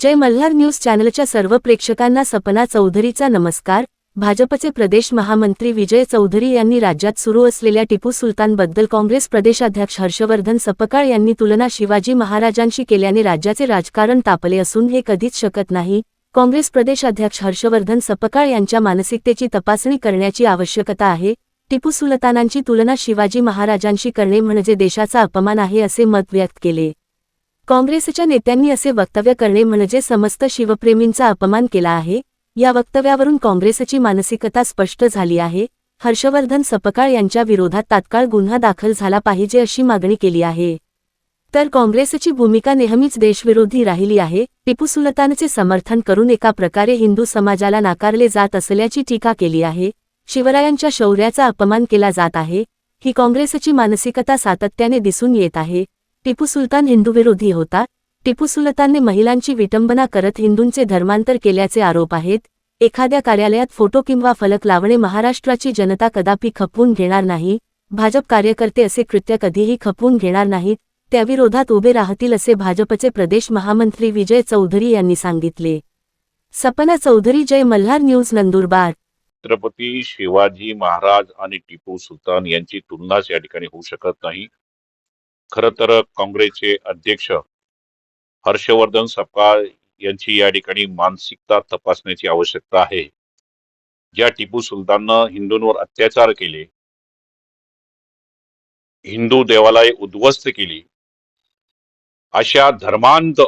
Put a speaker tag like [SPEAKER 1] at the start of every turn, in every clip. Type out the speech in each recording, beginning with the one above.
[SPEAKER 1] जय Malhar news चॅनलच्या सर्व प्रेक्षकांना सपना चौधरीचा नमस्कार. भाजपचे प्रदेश महामंत्री विजय चौधरी यांनी राज्यात सुरू असलेल्या टिपू सुलतानबद्दल काँग्रेस प्रदेशाध्यक्ष हर्षवर्धन सपकाळ यांनी तुलना शिवाजी महाराजांशी केल्याने राज्याचे राजकारण तापले असून हे कधीच शकत नाही. काँग्रेस प्रदेशाध्यक्ष हर्षवर्धन सपकाळ यांच्या मानसिकतेची तपासणी करण्याची आवश्यकता आहे. टिपू सुलतानांची तुलना शिवाजी महाराजांशी करणे म्हणजे देशाचा अपमान आहे असे मत व्यक्त केले. काँग्रेसच्या नेत्यांनी असे वक्तव्य करणे म्हणजे समस्त शिवप्रेमींचा अपमान केला आहे. या वक्तव्यावरून काँग्रेसची मानसिकता स्पष्ट झाली आहे. हर्षवर्धन सपकाळ यांच्या विरोधात तात्काळ गुन्हा दाखल झाला पाहिजे अशी मागणी केली आहे. तर काँग्रेसची भूमिका नेहमीच देशविरोधी राहिली आहे. टिपू सुलतानचे समर्थन करून एका प्रकारे हिंदू समाजाला नाकारले जात असल्याची टीका केली आहे. शिवरायांच्या शौर्याचा अपमान केला जात आहे. ही काँग्रेसची मानसिकता सातत्याने दिसून येत आहे. टिपू सुलतान हिंदूविरोधी होता. टिपू सुलतानने महिलांची विटंबना करत हिंदूंचे धर्मांतर केल्याचे आरोप आहेत. एखाद्या कार्यालयात फोटो किंवा फलक लावणे महाराष्ट्राची जनता कदापि खपवून घेणार नाही. भाजप कार्यकर्ते असे कृत्य कधीही खपवून घेणार नाहीत. त्याविरोधात उभे राहतील असे भाजपचे प्रदेश महामंत्री विजय चौधरी यांनी सांगितले. सपना चौधरी जय मल्हार न्यूज नंदुरबार.
[SPEAKER 2] छत्रपती शिवाजी महाराज आणि टिपू सुलतान यांची तुलनाच या ठिकाणी होऊ शकत नाही. खर तर काँग्रेसचे अध्यक्ष हर्षवर्धन सपकाळ यांची या ठिकाणी मानसिकता तपासण्याची आवश्यकता आहे. ज्या टिपू सुलताननं हिंदूंवर अत्याचार केले हिंदू देवालय उद्ध्वस्त केली अशा धर्मांत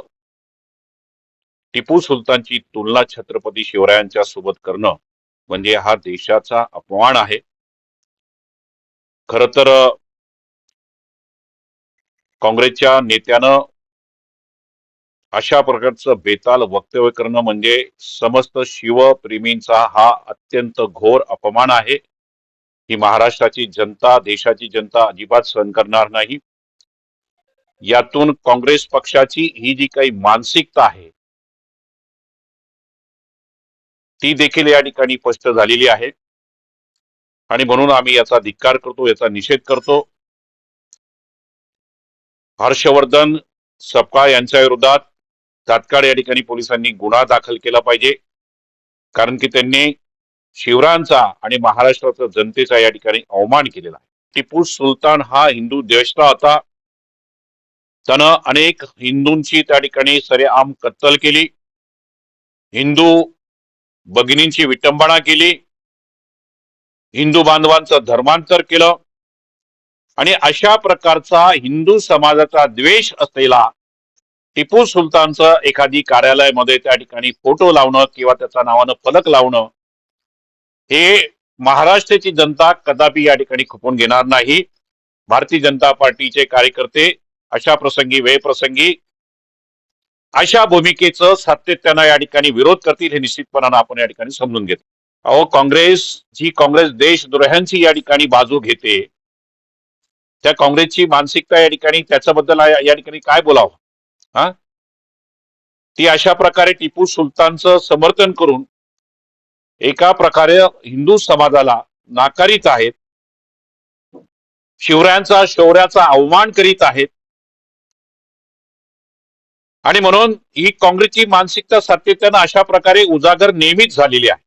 [SPEAKER 2] टिपू सुलतानची तुलना छत्रपती शिवरायांच्या सोबत करणं म्हणजे हा देशाचा अपमान आहे. खर तर काँग्रेसच्या नेत्यानं अशा प्रकारचं बेताल वक्तव्य करणं म्हणजे समस्त शिवप्रेमींचा हा अत्यंत घोर अपमान आहे. ही महाराष्ट्राची जनता देशाची जनता अजिबात सहन करणार नाही. यातून काँग्रेस पक्षाची ही जी काही मानसिकता आहे ती देखील या ठिकाणी स्पष्ट झालेली आहे. आणि म्हणून आम्ही याचा धिक्कार करतो याचा निषेध करतो. हर्षवर्धन सपकाळ यांच्या विरोधात तात्काळ या ठिकाणी पोलिसांनी गुन्हा दाखल केला पाहिजे. कारण की त्यांनी शिवरायांचा आणि महाराष्ट्राचा जनतेचा या ठिकाणी अवमान केलेला आहे. टिपू सुलतान हा हिंदू देशता होता. त्यानं अनेक हिंदूंची त्या ठिकाणी सरेआम कत्तल केली. हिंदू भगिनींची विटंबना केली. हिंदू बांधवांचं धर्मांतर केलं. आणि अशा प्रकारचा हिंदू समाजाचा द्वेष असलेला टिपू सुलतानचं एखादी कार्यालयामध्ये त्या ठिकाणी फोटो लावणं किंवा त्याच्या नावानं फलक लावणं हे महाराष्ट्राची जनता कदापि या ठिकाणी खपून घेणार नाही. भारतीय जनता पार्टीचे कार्यकर्ते अशा प्रसंगी वेळप्रसंगी अशा भूमिकेचं सातत्यानं या ठिकाणी विरोध करतील हे निश्चितपणानं आपण या ठिकाणी समजून घेतो. अहो काँग्रेस जी काँग्रेस देशद्रोह्यांची या ठिकाणी बाजू घेते त्या काँग्रेसची मानसिकता या ठिकाणी त्याच्याबद्दल या ठिकाणी काय बोलावं? हा? ती अशा प्रकारे टिपू सुलतानचं समर्थन करून एका प्रकारे हिंदू समाजाला नाकारित आहेत शिवरायांचा शौर्याचा अवमान करीत आहेत. आणि म्हणून ही काँग्रेसची मानसिकता सातत्यानं अशा प्रकारे उजागर नेहमीच झालेली आहे.